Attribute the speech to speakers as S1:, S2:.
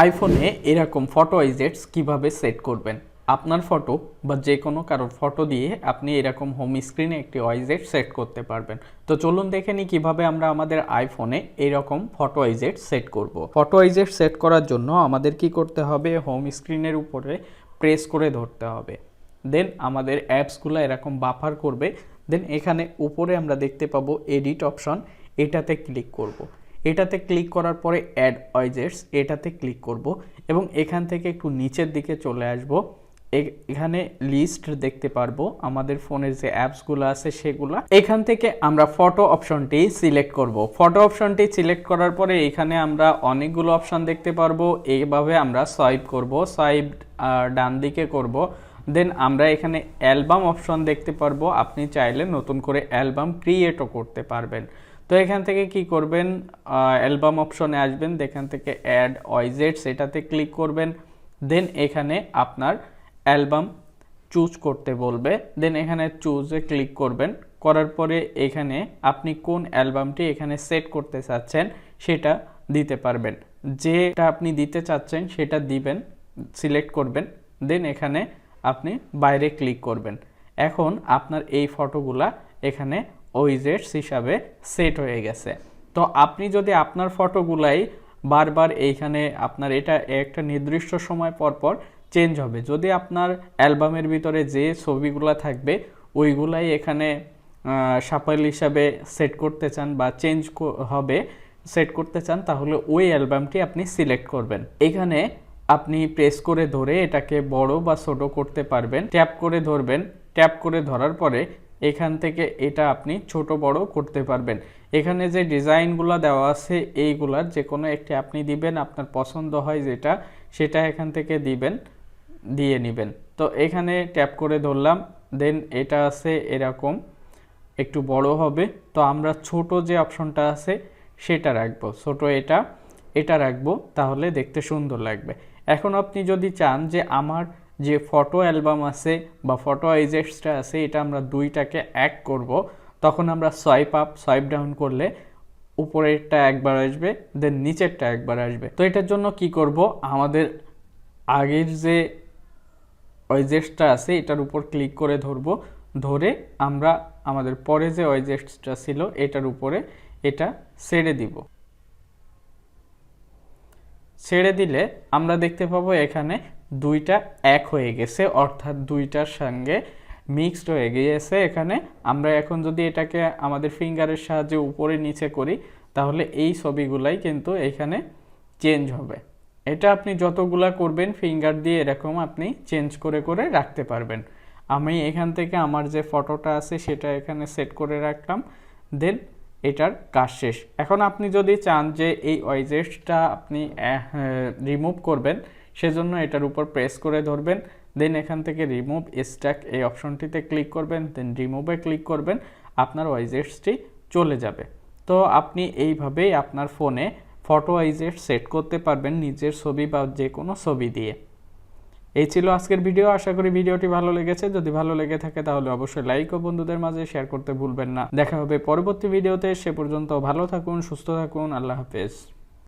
S1: আইফোনে এরকম ফটো আইজেটস কীভাবে সেট করবেন? আপনার ফটো বা যে কোনো কারোর ফটো দিয়ে আপনি এরকম হোম স্ক্রিনে একটি ওয়াইজেট সেট করতে পারবেন। তো চলুন দেখে নিই কীভাবে আমরা আমাদের আইফোনে এরকম ফটো আইজেট সেট করব। ফটো আইজেট সেট করার জন্য আমাদের কি করতে হবে? হোম স্ক্রিনের উপরে প্রেস করে ধরতে হবে। দেন আমাদের অ্যাপসগুলো এরকম বাফার করবে। দেন এখানে উপরে আমরা দেখতে পাবো এডিট অপশন এটাতে ক্লিক করব। এটাতে ক্লিক করার পরে অ্যাড অয়েজেটস এটাতে ক্লিক করব এবং এখান থেকে একটু নিচের দিকে চলে আসব। এখানে লিস্ট দেখতে পারব, আমাদের ফোনের যে অ্যাপসগুলো আছে সেগুলো। এখান থেকে আমরা ফটো অপশনটি সিলেক্ট করব। ফটো অপশনটি সিলেক্ট করার পরে এখানে আমরা অনেকগুলো অপশন দেখতে পারব, এইভাবে আমরা সোয়াইপ করব সোয়াইপ ডান দিকে করব। দেন আমরা এখানে অ্যালবাম অপশন দেখতে পারব, আপনি চাইলে নতুন করে অ্যালবাম ক্রিয়েটও করতে পারবেন। তো এখান থেকে কি করবেন? অ্যালবাম অপশনে আসবেন এখান থেকে অ্যাড অয়েজেটস সেটাতে ক্লিক করবেন। দেন এখানে আপনার অ্যালবাম চুজ করতে বলবে। দেন এখানে চুজে ক্লিক করবেন। করার পরে এখানে আপনি কোন অ্যালবামটি এখানে সেট করতে চাচ্ছেন সেটা দিতে পারবেন। যেটা আপনি দিতে চাচ্ছেন সেটা দিবেন, সিলেক্ট করবেন। দেন এখানে আপনি বাইরে ক্লিক করবেন। এখন আপনার এই ফটোগুলা এখানে ওইজেটস হিসাবে সেট হয়ে গেছে। তো আপনি যদি আপনার ফটোগুলাই বারবার এইখানে আপনার এটা একটা নির্দিষ্ট সময় পর পর চেঞ্জ হবে। যদি আপনার অ্যালবামের ভিতরে যে ছবিগুলো থাকবে, ওইগুলাই এখানে সাপাল হিসাবে সেট করতে চান বা চেঞ্জ হবে সেট করতে চান, তাহলে ওই অ্যালবামটি আপনি সিলেক্ট করবেন। এখানে আপনি প্রেস করে ধরে এটাকে বড় বা ছোট করতে পারবেন। ট্যাপ করে ধরবেন। ট্যাপ করে ধরার পরে এখান থেকে এটা আপনি ছোট বড় করতে পারবেন। এখানে যে ডিজাইনগুলো দেওয়া আছে, এইগুলার যে কোনো একটি আপনি দিবেন, আপনার পছন্দ হয় যেটা, সেটা এখান থেকে দিবেন, দিয়ে নেবেন। তো এখানে ট্যাপ করে ধরলাম, দেন এটা আছে এরকম, একটু বড় হবে। তো আমরা ছোট যে অপশনটা আছে, সেটা রাখব। ছোট এটা এটা রাখব, তাহলে দেখতে সুন্দর লাগবে। এখন আপনি যদি চান যে আমার যে ফটো অ্যালবাম আছে বা ফটো আইজেক্সটা আছে, এটা আমরা দুইটাকে এক করব। তখন আমরা সোয়াইপ আপ সোয়াইপ ডাউন করলে উপরেরটা একবার আসবে দেন নিচেরটা একবার আসবে। তো এটার জন্য কি করব? আমাদের আগের যে ওয়েজেক্সটা আছে, এটার উপর ক্লিক করে ধরবো। ধরে আমরা আমাদের পরে যে ওয়েজেক্সটা ছিল, এটার উপরে এটা ছেড়ে দিব। ছেড়ে দিলে আমরা দেখতে পাবো এখানে দুইটা এক হয়ে গেছে, অর্থাৎ দুইটার সঙ্গে মিক্সড হয়ে গিয়েছে। এখানে আমরা এখন যদি এটাকে আমাদের ফিঙ্গারের সাহায্যে উপরে নিচে করি, তাহলে এই ছবিগুলাই কিন্তু এখানে চেঞ্জ হবে। এটা আপনি যতগুলা করবেন ফিঙ্গার দিয়ে এরকম আপনি চেঞ্জ করে করে রাখতে পারবেন। আমি এখান থেকে আমার যে ফটোটা আছে, সেটা এখানে সেট করে রাখলাম। দেন এটার কাজ শেষ। এখন আপনি যদি চান যে এই ওয়েজেসটা আপনি রিমুভ করবেন, সেজন্য এটার উপর প্রেস করে ধরবেন দেন এখান থেকে রিমুভ স্ট্যাক এই অপশনটিতে ক্লিক করবেন দেন রিমুভে ক্লিক করবেন, আপনার ওয়েজেসটি চলে যাবে। তো আপনি এইভাবেই আপনার ফোনে ফটো ওয়াইজেট সেট করতে পারবেন নিজের ছবি বা যে কোনো ছবি দিয়ে। এই ছিল আজকের ভিডিও। আশা করি ভিডিওটি ভালো লেগেছে। যদি ভালো লেগে থাকে তাহলে অবশ্যই লাইক ও বন্ধুদের মাঝে শেয়ার করতে ভুলবেন না। দেখা হবে পরবর্তী ভিডিওতে। সে পর্যন্ত ভালো থাকুন, সুস্থ থাকুন। আল্লাহ হাফেজ।